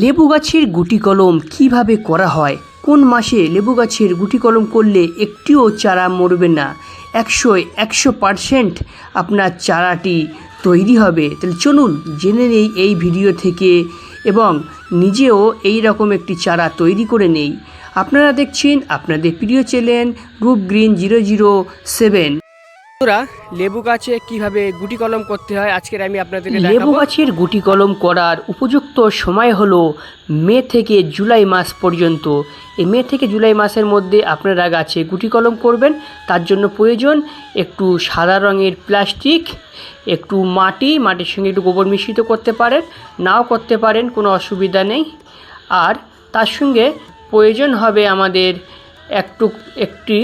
লেবু গাছের গুটি কলম কীভাবে করা হয়? কোন মাসে লেবু গাছের গুটি কলম করলে একটিও চারা মরবে না? একশো একশো পারসেন্ট আপনার চারাটি তৈরি হবে। তাহলে চলুন জেনে নেই এই ভিডিও থেকে এবং নিজেও এই রকম একটি চারা তৈরি করে নেই। আপনারা দেখছেন আপনাদের প্রিয় চ্যানেল রূপ গ্রিন জিরো জিরো সেভেন। বন্ধুরা, লেবু গাছে কীভাবে গুটি কলম করতে হয় আজকের আমি আপনাদের লেবু গাছের গুটি কলম করার উপযুক্ত সময় হলো মে থেকে জুলাই মাস পর্যন্ত। এই মে থেকে জুলাই মাসের মধ্যে আপনারা গাছে গুটি কলম করবেন। তার জন্য প্রয়োজন একটু সাদা রঙের প্লাস্টিক, একটু মাটি, মাটির সঙ্গে একটু গোবর মিশ্রিত করতে পারেন, নাও করতে পারেন, কোনো অসুবিধা নেই। আর তার সঙ্গে প্রয়োজন হবে আমাদের একটু একটি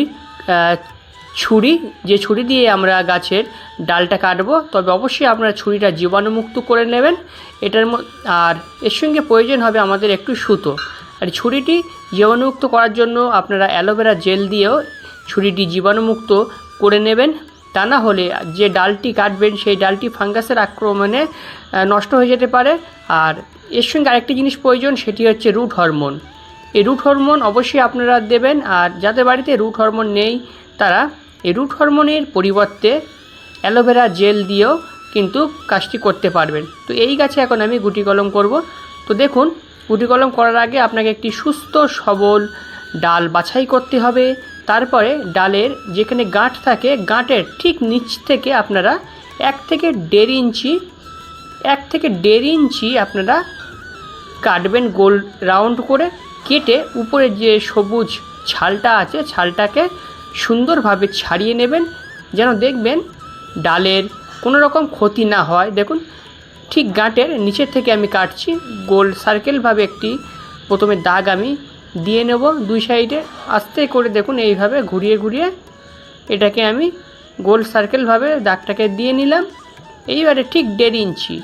ছুরি, যে ছুরি দিয়ে আমরা গাছের ডালটা কাটবো, তবে অবশ্যই আপনারা ছুরিটা জীবাণুমুক্ত করে নেবেন। এটার আর এর সঙ্গে প্রয়োজন হবে আমাদের একটু সুতো। আর ছুরিটি জীবাণুমুক্ত করার জন্য আপনারা অ্যালোভেরা জেল দিয়েও ছুরিটি জীবাণুমুক্ত করে নেবেন। তা না হলে যে ডালটি কাটবেন, সেই ডালটি ফাঙ্গাসের আক্রমণে নষ্ট হয়ে যেতে পারে। আর এর সঙ্গে আরেকটি জিনিস প্রয়োজন, সেটি হচ্ছে রুট হরমোন। এই রুট হরমোন অবশ্যই আপনারা দেবেন, আর যাদের বাড়িতে রুট হরমোন নেই, তারা এই রুট হরমোনের পরিবর্তে অ্যালোভেরা জেল দিয়েও কিন্তু কাজটি করতে পারবেন। তো এই গাছে এখন আমি গুটি কলম করব। তো দেখুন, গুটি কলম করার আগে আপনাকে একটি সুস্থ, সবল ডাল বাছাই করতে হবে। তারপরে ডালের যেখানে গাঁট থাকে, গাঁটের ঠিক নিচ থেকে আপনারা এক থেকে দেড় ইঞ্চি, এক থেকে দেড় ইঞ্চি আপনারা কাটবেন গোল রাউন্ড করে কেটে উপরে যে সবুজ ছালটা আছে, ছালটাকে সুন্দরভাবে ছাড়িয়ে নেবেন, যেন দেখবেন ডালের কোনো রকম ক্ষতি না হয়। দেখুন, ঠিক গাঁটের নিচের থেকে আমি কাটছি, গোল সার্কেলভাবে একটি প্রথমে দাগ আমি দিয়ে নেব দুই সাইডে। আস্তে করে দেখুন, এইভাবে ঘুরিয়ে ঘুরিয়ে এটাকে আমি গোল সার্কেলভাবে দাগটাকে দিয়ে নিলাম। এইবারে ঠিক দেড় ইঞ্চি।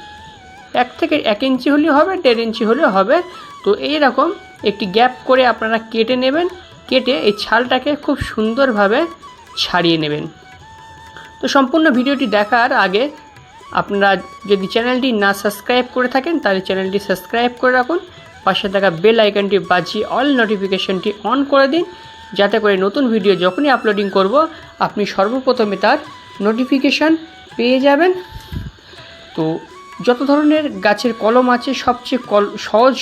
এক থেকে এক ইঞ্চি হলেও হবে, দেড় ইঞ্চি হলেও হবে। তো এই রকম একটি গ্যাপ করে আপনারা কেটে নেবেন। কেটে এই ছালটাকে খুব সুন্দরভাবে ছাড়িয়ে নেবেন। তো সম্পূর্ণ ভিডিওটি দেখার আগে আপনারা যদি চ্যানেলটি না সাবস্ক্রাইব করে থাকেন, তাহলে চ্যানেলটি সাবস্ক্রাইব করে রাখুন। পাশে থাকা বেল আইকনটি বাজিয়ে অল নোটিফিকেশনটি অন করে দিন। যাতে করে নতুন ভিডিও যখনই আপলোডিং করব, আপনি সর্বপ্রথমে তার নোটিফিকেশান পেয়ে যাবেন। তো যত ধরনের গাছের কলম আছে, সবচেয়ে কল সহজ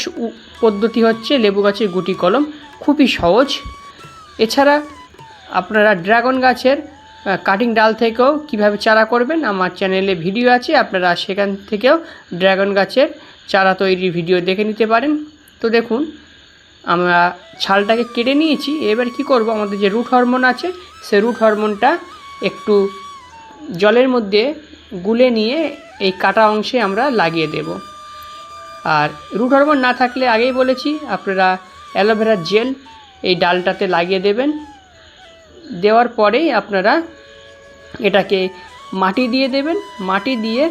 পদ্ধতি হচ্ছে লেবু গাছের গুটি কলম। খুবই সহজ। এছাড়া আপনারা ড্রাগন গাছের কাটিং ডাল থেকেও কীভাবে চারা করবেন, আমার চ্যানেলে ভিডিও আছে, আপনারা সেখান থেকেও ড্রাগন গাছের চারা তৈরির ভিডিও দেখে নিতে পারেন। তো দেখুন, আমরা ছালটাকে কেটে নিয়েছি, এবার কি করব, আমাদের যে রুট হরমোন আছে, সে রুট হরমোনটা একটু জলের মধ্যে গুলে নিয়ে এই কাটা অংশে আমরা লাগিয়ে দেব। আর রুট হরমোন না থাকলে আগেই বলেছি, আপনারা অ্যালোভেরা জেল এই ডালটাতে লাগিয়ে দেবেন। দেওয়ার পরেই আপনারা এটাকে মাটি দিয়ে দেবেন। মাটি দিয়ে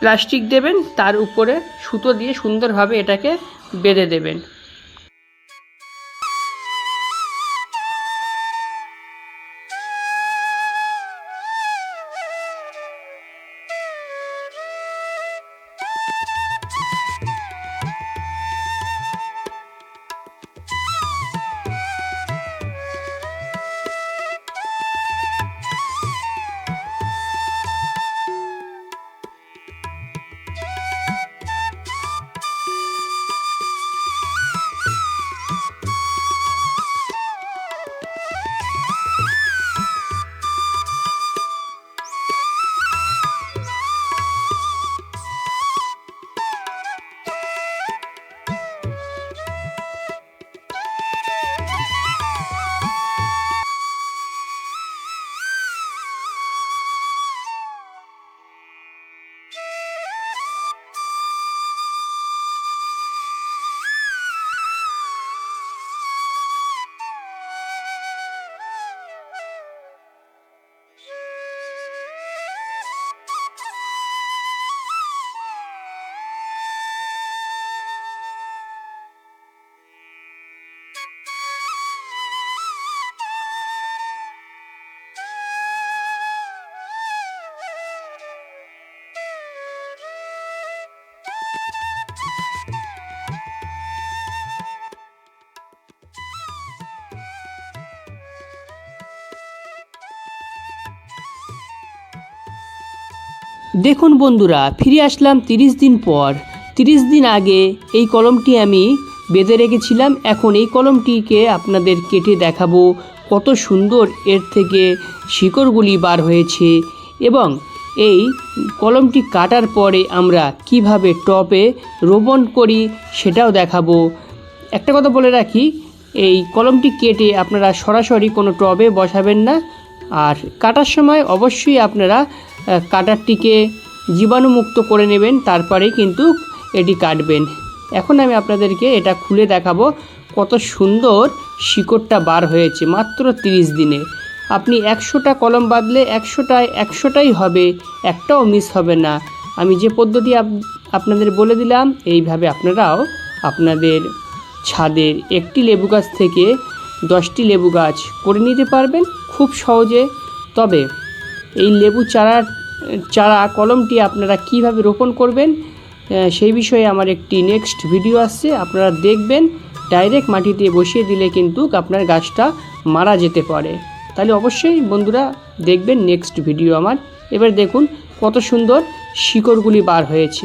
প্লাস্টিক দেবেন। তার উপরে সুতো দিয়ে সুন্দরভাবে এটাকে বেঁধে দেবেন। দেখুন বন্ধুরা, ফিরে আসলাম তিরিশ দিন পর। তিরিশ দিন আগে এই কলমটি আমি বেঁধে রেখেছিলাম। এখন এই কলমটিকে আপনাদের কেটে দেখাবো কত সুন্দর এর থেকে শিকড়গুলি বার হয়েছে এবং এই কলমটি কাটার পরে আমরা কীভাবে টপে রোপণ করি সেটাও দেখাবো। একটা কথা বলে রাখি, এই কলমটি কেটে আপনারা সরাসরি কোনো টবে বসাবেন না। আর কাটার সময় অবশ্যই আপনারা কাটারটিকে জীবাণুমুক্ত করে নেবেন তারপরেই কিন্তু এটি কাটবেন। এখন আমি আপনাদেরকে এটা খুলে দেখাবো কত সুন্দর শিকড়টা বার হয়েছে, মাত্র তিরিশ দিনে। আপনি একশোটা কলম বাঁধলে একশোটায় একশোটাই হবে, একটাও মিস হবে না। আমি যে পদ্ধতি আপ- আপনাদের বলে দিলাম, এইভাবে আপনারাও আপনাদের ছাদের একটি লেবু গাছ থেকে দশটি লেবু গাছ করে নিতে পারবেন খুব সহজে। তবে এই লেবু চারার, চারা কলমটি আপনারা কীভাবে রোপণ করবেন সেই বিষয়ে আমার একটি নেক্সট ভিডিও আসছে, আপনারা দেখবেন ডাইরেক্ট মাটিতে বসিয়ে দিলে কিন্তু আপনার গাছটা মারা যেতে পারে। তাহলে অবশ্যই বন্ধুরা দেখবেন নেক্সট ভিডিও আমার। এবার দেখুন কত সুন্দর শিকড়গুলি বার হয়েছে।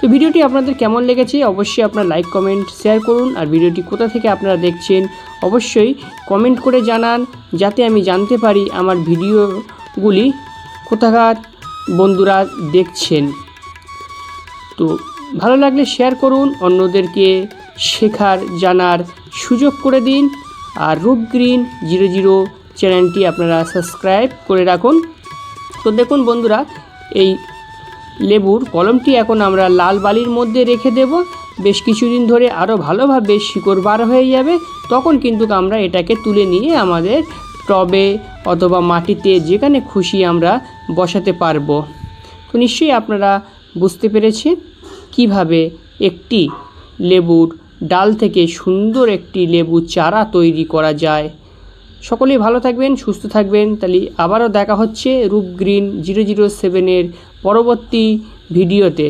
তো ভিডিওটি আপনাদের কেমন লেগেছে অবশ্যই আপনারা লাইক, কমেন্ট, শেয়ার করুন। আর ভিডিওটি কোথা থেকে আপনারা দেখছেন অবশ্যই কমেন্ট করে জানান যাতে আমি জানতে পারি আমার ভিডিওগুলি কোথাকার বন্ধুরা দেখছেন। তো ভালো লাগলে শেয়ার করুন, অন্যদেরকে শেখার, জানার সুযোগ করে দিন। আর রূপ গ্রিন জিরো জিরো চ্যানেলটি আপনারা সাবস্ক্রাইব করে রাখুন। তো দেখুন বন্ধুরা, এই লেবুর কলমটি এখন আমরা লাল বালির মধ্যে রেখে দেব। বেশ কিছুদিন ধরে আরও ভালোভাবে শিকড় বার হয়ে যাবে। তখন কিন্তু আমরা এটাকে তুলে নিয়ে আমাদের টবে অথবা মাটিতে যেখানে খুশি আমরা বসাতে পারব। তো নিশ্চয়ই আপনারা বুঝতে পেরেছেন কীভাবে একটি লেবুর ডাল থেকে সুন্দর একটি লেবু চারা তৈরি করা যায়। সকলেই ভালো থাকবেন, সুস্থ থাকবেন। তাহলে আবারও দেখা হচ্ছে রূপ গ্রিন জিরো জিরো সেভেনের পরবর্তী ভিডিওতে।